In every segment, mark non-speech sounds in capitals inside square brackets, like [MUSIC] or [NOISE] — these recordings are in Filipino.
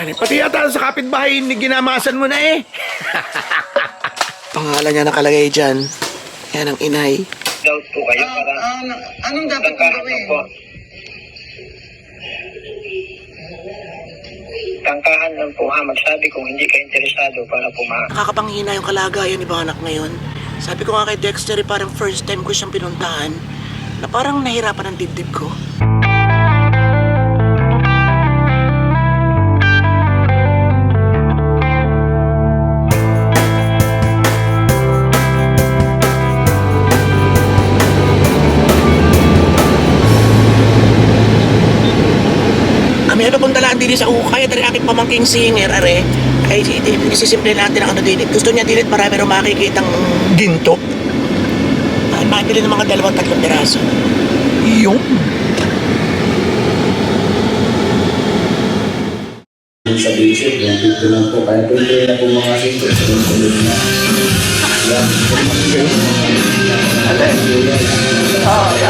Ano, pati yata sa kapitbahay, ni ginamasan mo na eh. [LAUGHS] Pangalan niya nakalagay dyan. Yan ang inay. Doubt po kayo Ah, para ah, anong dapat kong gawin? Tangkahan lang po ha, magsabi kung hindi ka interesado para pumakas. Nakakapanghina yung kalagayan ni Banak ngayon. Sabi ko nga kay Dexter, eh, parang first time ko siyang pinuntahan na parang nahirapan ang dibdib ko. Din sa ukay at aking pamangking singer, are. Ay, isisimple natin ang ano din. Gusto niya din marami rin makikitang ginto. Ay, makibili ng mga dalawang tatlong piraso. Yung. sa basic, yan dito lang po. Kaya pwede na po mga sito. Sunod-sunod na. Yan. Ah,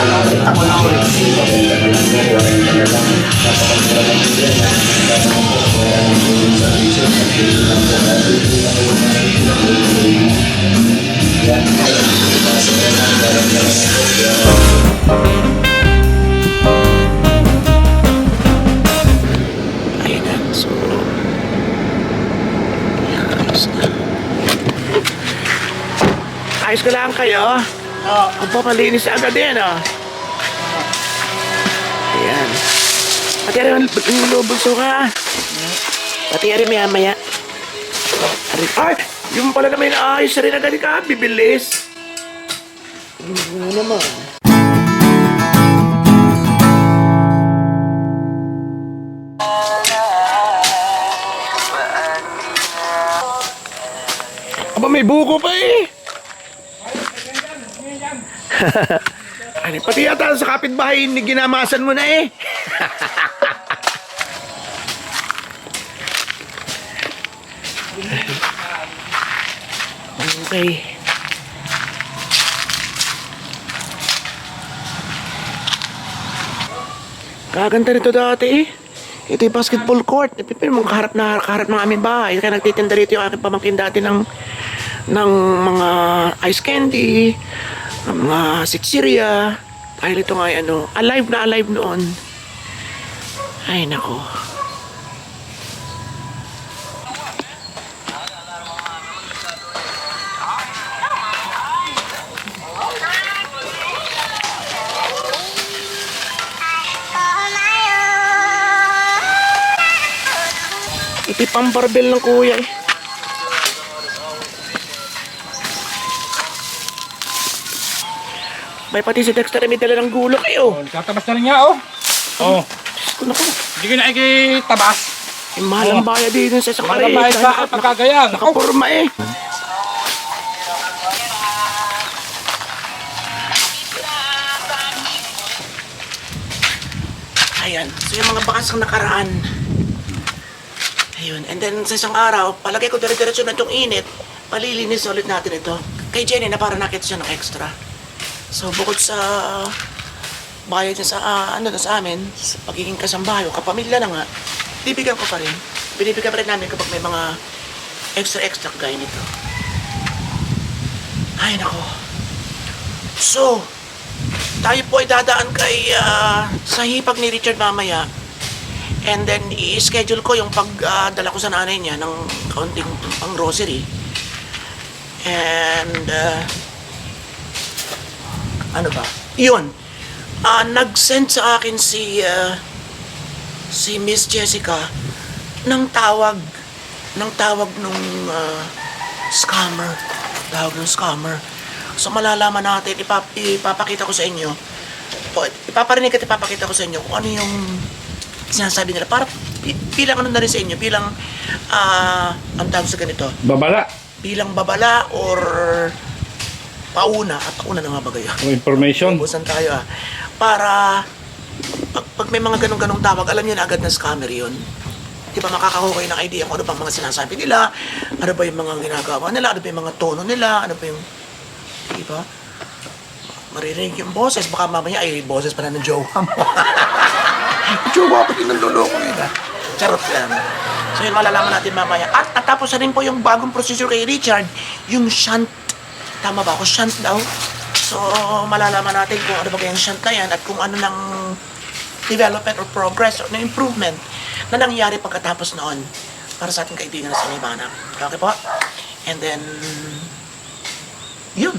Ayos ka lang kayo. Oo. Ang papalinis agad din, oh. Ayan. Pati rin yung lubulso ka. Pati rin maya maya. Ari- Ay! Yung pala naman ayos rin agad ka. Bibilis. Ano naman? Aba, may buko pa eh. Ano, pati yata sa kapitbahay, ginamasan mo na eh. okay. Kaganda nito dati eh. Ito yung basketball court. Yung mga kaharap na kaharap ng aming bahay. Kaya nagtitinda rito yung aking pamangkin dati ng ng mga ice candy, ng mga sitsiria. Dahil ito nga ay ano, alive na alive noon. Ay nako. Ito yung pambarbel ng kuya eh. May pati si Dexter may dala ng gulo kayo. Tatabas na rin niya, oh. Oh. Diyos ko naku. Hindi ko na ikitabas. Yung mahal ang bayad din sa isang Mahal ang bayad sa akin pagkagayang. Ako. Nakapurma eh. Ayan. So yung mga bakas ng nakaraan. Ayun. And then sa isang araw, palagay ko dire-diretso na itong init. Palilinis ulit natin ito. Kay Jenny na para nakita siya ng extra. So bukod sa bayad niya sa ah, ano na sa amin, sa pagiging kasambahay o kapamilya na nga, bibigyan ko pa rin. Binibigyan pa rin namin kapag may mga extra-extra kagaya nito. Ay, nako. So, tayo po ay dadaan kay ah, sa hipag ni Richard mamaya. And then, i-schedule ko yung pagdala ko sa nanay niya ng kaunting pang grocery. And, ah, ano ba? Yun. Ah, nag-send sa akin si ah, si Miss Jessica ng tawag ng tawag nung ah, scammer. Tawag ng scammer. So malalaman natin, ipap ipapakita ko sa inyo. Ipaparinig at ipapakita ko sa inyo kung ano yung sinasabi nila. Para bilang ano na rin sa inyo, bilang ah, ang tawag sa ganito, Babala. bilang babala or pauna at pauna na nga ba kayo? O information. Ubusan tayo ah. Para pag, pag may mga ganong-ganong tawag, alam niyo na agad na scammer yun. Di ba makakakuha kayo ng idea kung ano bang mga sinasabi nila, ano ba yung mga ginagawa nila, ano ba yung mga tono nila, ano ba yung... Di ba? Maririnig yung boses, baka mamaya ay boses pa na ng jowa mo. [LAUGHS] jowa pa yung naluloko yun ah. Charot lang. So yun malalaman natin mamaya. At natapos na rin po yung bagong procedure kay Richard, yung shunt. Tama ba ako? Shunt daw. So malalaman natin kung ano ba yung shunt na yan at kung ano ng development or progress or na improvement na nangyari pagkatapos noon para sa ating kaibigan na si Nibana. Okay po? And then, yun.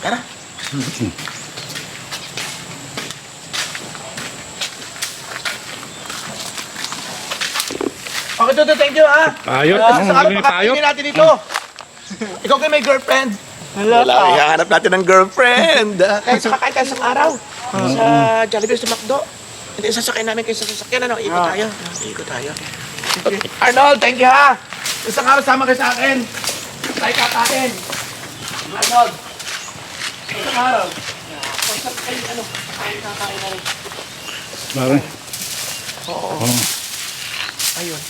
Tara. Okay, Toto, thank you, ha? Payot. Ah, sa payot. pagkakainin natin dito. Ikaw kayo may girlfriend. Wala, ihahanap natin ng girlfriend. [LAUGHS] Kaya sa kakain tayo sa araw. Sa Jollibee, sa McDo. Hindi, sasakyan namin kayo sa sasakyan. Ano, ikot tayo. Ikot tayo. Arnold, thank you ha. Isang araw sama kayo sa akin. Tayo kakain. Arnold. Isang araw. Basta kayo, ano, kain kakain na rin. Pare. Oo. Oh. Ayun.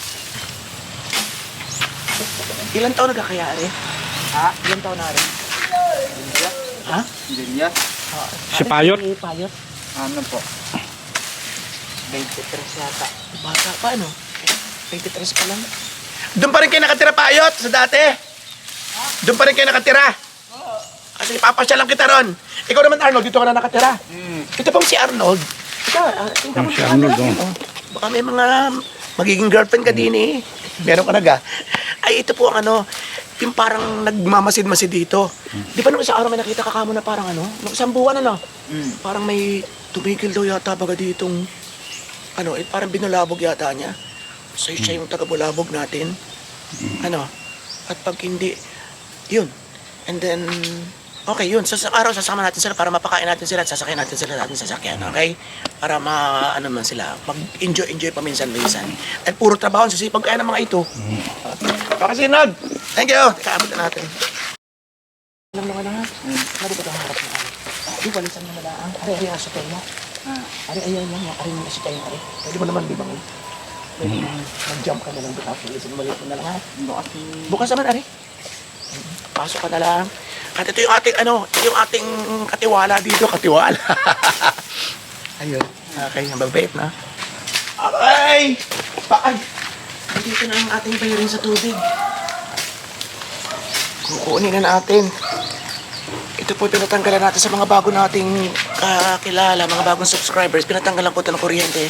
Ilan taon nagkakayari? Ha? Ilan taon na rin? Ha? Linya? Si Payot. Si Payot. Ano po? 23 yata. Bata pa, ano? 23 pa lang. Doon pa rin kayo nakatira, Payot, sa dati? Doon pa rin kayo nakatira? Kasi papasya lang kita ron. Ikaw naman, Arnold, dito ka na nakatira. Ito pong si Arnold. Ito, ah, mo Hmm, si sa Arnold, oh. Oh, Baka may mga magiging girlfriend ka din eh. Meron ka naga. Ay, ito po ang ano, yung parang nagmamasid-masid dito. Di ba nung isang araw may nakita ka kamo na parang ano? Nung isang buwan ano? Parang may tumigil daw yata baga ditong ano, eh, parang binulabog yata niya. So siya yung taga-bulabog natin. Ano? At pag hindi, yun. And then, okay, yun. So, sa araw, sasama natin sila para mapakain natin sila at sasakyan natin sila natin sasakyan, okay? Para ma, ano man sila, mag-enjoy-enjoy paminsan-minsan. At puro trabaho, ang sisipag kaya ng mga ito. Okay, sinod! Thank you! Teka, abot na natin. Alam mo ka na nga. Lari ko harap na. Di, walisan mo na lang. Ari, ari, aso tayo mo. Ari, ayaw lang. Ari, aso tayo, ari. Pwede mo naman, di ba? Pwede mo mag-jump ka na lang. Tapos, walisan mo na lang, ha? Bukas Bukas naman, Ari. Pasok ka na lang. At ito yung ating, ano, yung ating katiwala dito. Katiwala. [LAUGHS] Ayun. Okay, mababait na. Okay! Bakag! Dito na ang ating bayarin sa tubig. Kukunin na natin. Ito po pinatanggalan natin sa mga bago nating kakilala, mga bagong subscribers. Pinatanggalan ko ito ng kuryente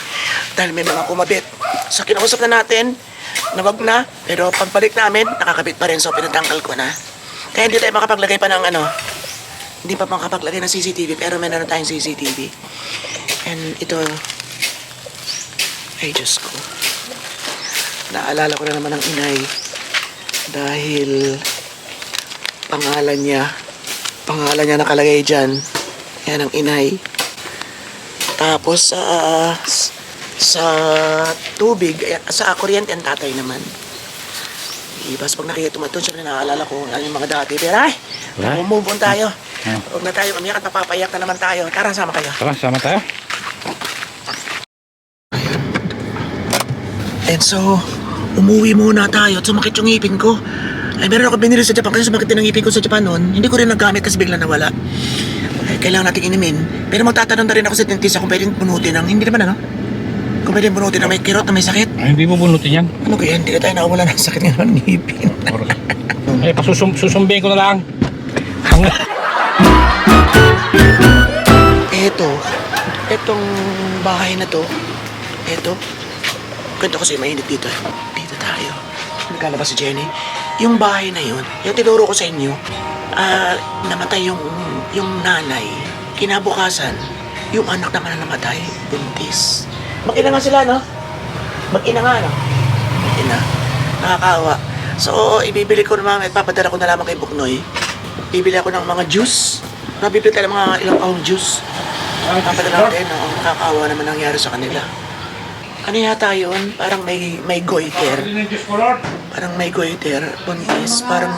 dahil may mga kumabit. So kinausap na natin na wag na, pero pagbalik namin, nakakabit pa rin. So pinatanggal ko na. Kaya hindi tayo makapaglagay pa ng ano, hindi pa makapaglagay ng CCTV, pero meron tayong CCTV. And ito, ay Diyos ko. Naalala ko na naman ang inay dahil pangalan niya, pangalan niya nakalagay dyan. Yan ang inay. Tapos sa sa tubig, sa kuryente ang tatay naman. Ibas pag nakikita mo ito, syempre naaalala ko ano yung mga dati. Pero ay, Wala. move on tayo. Huwag na tayo umiyak at mapapayak na naman tayo. Tara, sama kayo. Tara, sama tayo. And so, umuwi muna tayo at sumakit yung ngipin ko. Ay, meron ako binili sa Japan kasi sumakit din ang ngipin ko sa Japan noon. Hindi ko rin nagamit kasi bigla nawala. Ay, kailangan natin inumin. Pero magtatanong na rin ako sa dentista kung pwedeng bunutin ng, hindi naman ano? Kung pwedeng bunutin ng may kirot na may sakit. Ay, hindi mo bunutin yan. Ano kaya, hindi na tayo nakawala ng sakit nga ng ngipin. Eh, [LAUGHS] pasusum susumbihin ko na lang. Ang... Eto, etong bahay na to, eto, kwento kasi mainit dito. Dito tayo. Nagkalabas si Jenny. Yung bahay na yun, yung tinuro ko sa inyo, ah, namatay yung, yung nanay. Kinabukasan, yung anak naman na namatay, buntis. Mag-ina nga sila, no? Mag-ina nga, no? Mag-ina. Nakakaawa. So, ibibili ko naman, ipapadala ko na lamang kay Buknoy. Bibili ako ng mga juice. Nabibili tayo ng mga ilang kahong juice. Papadala natin, no? Nakakaawa naman nangyari sa kanila. Ano yata yun? Parang may, may goiter. Parang may goiter. Buntis. Parang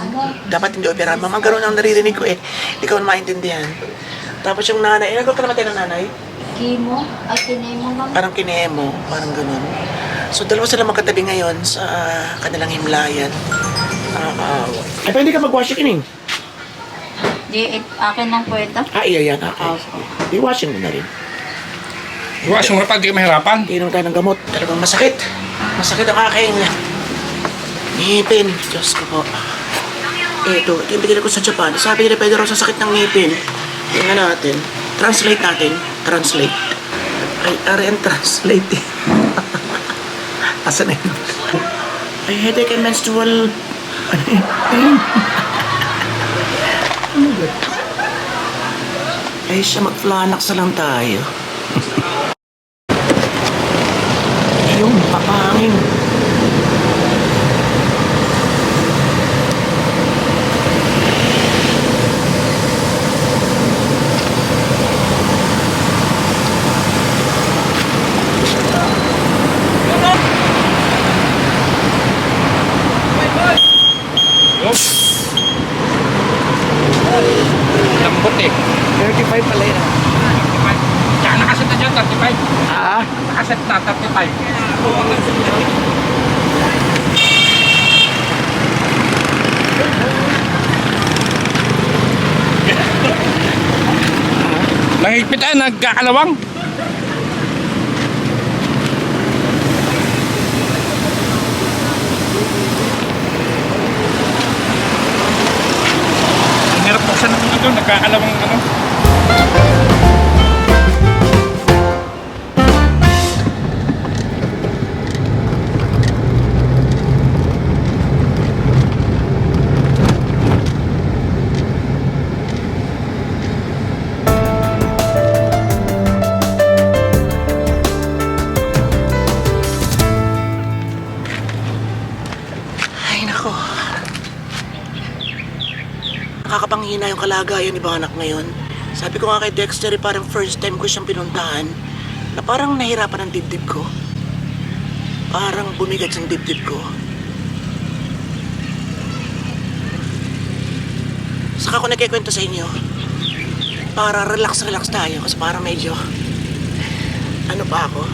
dapat hindi operahan. Mama, ganun ang naririnig ko eh. Hindi ko maintindihan. Tapos yung nanay, inagot ka naman tayo ng nanay? Kimo? At kinemo ma'am? Parang kinemo, parang ganun. So, dalawa sila magkatabi ngayon sa kanilang himlayan. Nakakaawa. Ay, pa hindi ka mag-washing in Di, it, akin lang po ito. Ah, iya yan. Okay. I-washing mo na rin. Iwas yung rapag, di ka mahirapan. Inom tayo ng gamot. Talagang masakit. Masakit ang aking Ngipin. Diyos ko po. Ito, ito yung binili ko sa Japan. Sabi nila pwede raw sa sakit ng ngipin. Tingnan natin. Translate natin. Translate. Ay, ari ang translate eh. [LAUGHS] Asan na yun? Ay, headache and menstrual... Ano yun? Ay, siya mag-flanax na lang tayo. Yung papangin. Yup. Lambot eh. 35 pala yun. 35. Kaya nakaset na dyan, 35. Ah? Nakaset na, 35. Nahigpit ay, nagkakalawang. Ang hirap buksan ito, nagkakalawang Nakakapanghina yung kalagayan ni Banak ngayon. Sabi ko nga kay Dexter, eh, parang first time ko siyang pinuntahan na parang nahirapan ang dibdib ko. Parang bumigat yung dibdib ko. Saka ako nagkikwento sa inyo. Para relax-relax tayo kasi para medyo ano pa ako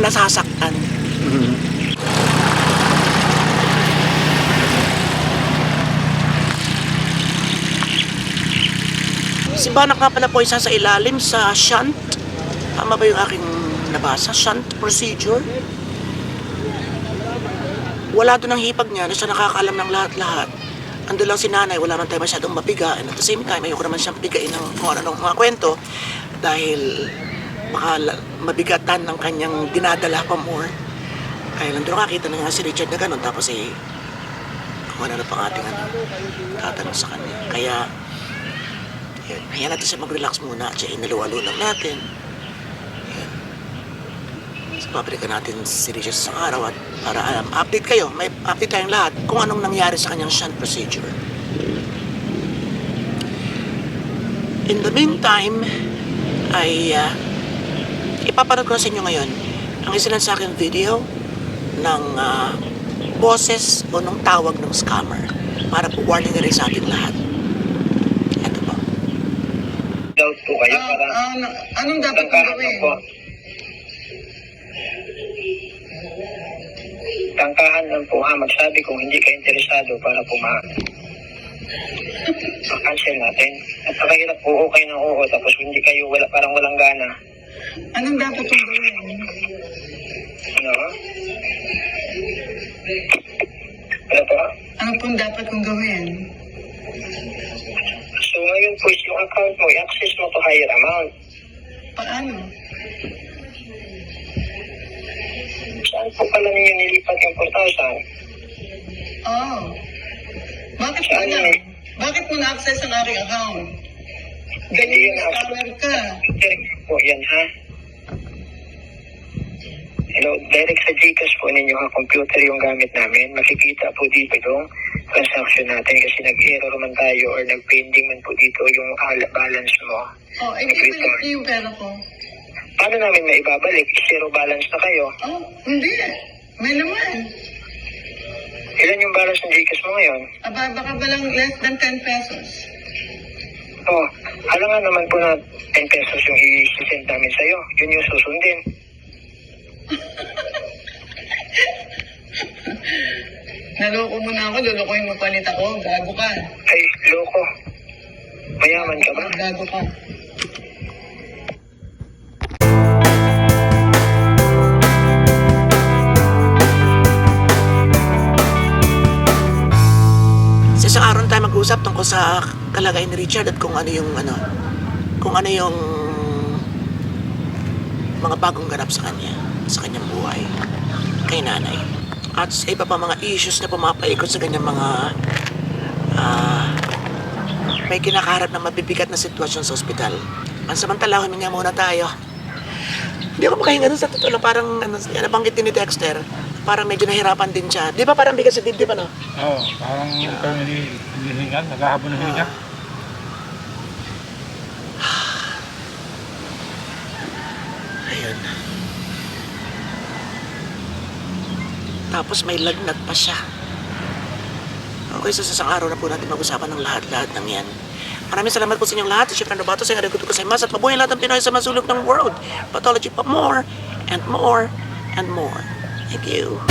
nasasaktan. Si [LAUGHS] Banak nga pala po isa sa ilalim sa shunt. Tama ba yung aking nabasa? Shunt procedure? Wala doon ang hipag niya na siya nakakaalam ng lahat-lahat. Ando lang si nanay, wala man tayo masyadong mapiga. And at the same time, ayoko naman siyang pigain ng kung ano mga kwento dahil baka mabigatan ng kanyang dinadala pa more. Kaya lang doon nakakita na nga si Richard na ganun. Tapos eh, kung ano na pang ating ano, tatanong sa kanya. Kaya, yun, hayaan natin siya mag-relax muna at siya inaluwalo lang natin. Yan. So, babalikan natin si Richard sa araw at para alam, update kayo, may update tayong lahat kung anong nangyari sa kanyang shunt procedure. In the meantime, ay uh, ipapanood ko sa inyo ngayon ang isa lang sa akin video ng ah, boses o ng tawag ng scammer para po warning na rin sa ating lahat. Ito po. Kayo Ah, para ah, ano- anong dapat kong tangkahan gawin? po. Tangkahan lang po ha, magsabi kung hindi ka interesado para po ma [LAUGHS] cancel natin. At pakahirap po okay ng oo tapos hindi kayo wala parang walang gana. Anong dapat kong gawin? Ano? Ano po? Ano pong dapat kong gawin? Is yung account mo, i-access mo to higher amount. Paano? Saan po pala ninyo nilipat yung 4,000? Oh. Bakit mo Saan na? eh? Bakit mo na-access ang aking account? Ganyan yun yung scammer ka. Direct po yan ha. Hello, direct sa Gcash po ninyo ha, computer yung gamit namin. Makikita po dito yung transaction natin kasi nag-error man tayo or nag-pending man po dito yung al- balance mo. Oh, eh, di balik niyo yung pera ko. Paano namin maibabalik? Zero balance na kayo. Oh, hindi. May naman. Ilan yung balance ng Gcash mo ngayon? Aba, baka ba lang less than 10 pesos? Oh, alangan naman po na 10 pesos yung i-send namin sa'yo. Yun yung susundin. [LAUGHS] Naloko mo na ako, lulukoy mo palit ako. Gago ka. Ay, loko. Mayaman ka ba? Gago ka. Sa isang araw tayo mag-uusap tungkol sa kalagayan ni Richard at kung ano yung ano kung ano yung mga bagong ganap sa kanya sa kanyang buhay kay nanay. At sa iba pa mga issues na pumapaikot sa kanyang mga ah, may kinakaharap na mabibigat na sitwasyon sa ospital. Pansamantala, huminga muna tayo. Hindi ako makahinga doon sa totoo lang. Parang ano, nabanggit din ni Dexter. Parang medyo nahirapan din siya. Di ba parang bigat sa dibdib ano? Oo, parang ikaw hindi hinihingal, naghahabol ng hininga. Ayun. Tapos may lagnat pa siya. Okay, so sa isang araw na po natin mag-usapan ng lahat-lahat ng yan. Maraming salamat po sa inyong lahat. Siyempre, ano ba ito? Sa nga ko sa mas at mabuhay lahat ng Pinoy sa masulok ng world. Pathology pa more and more and more. Thank you.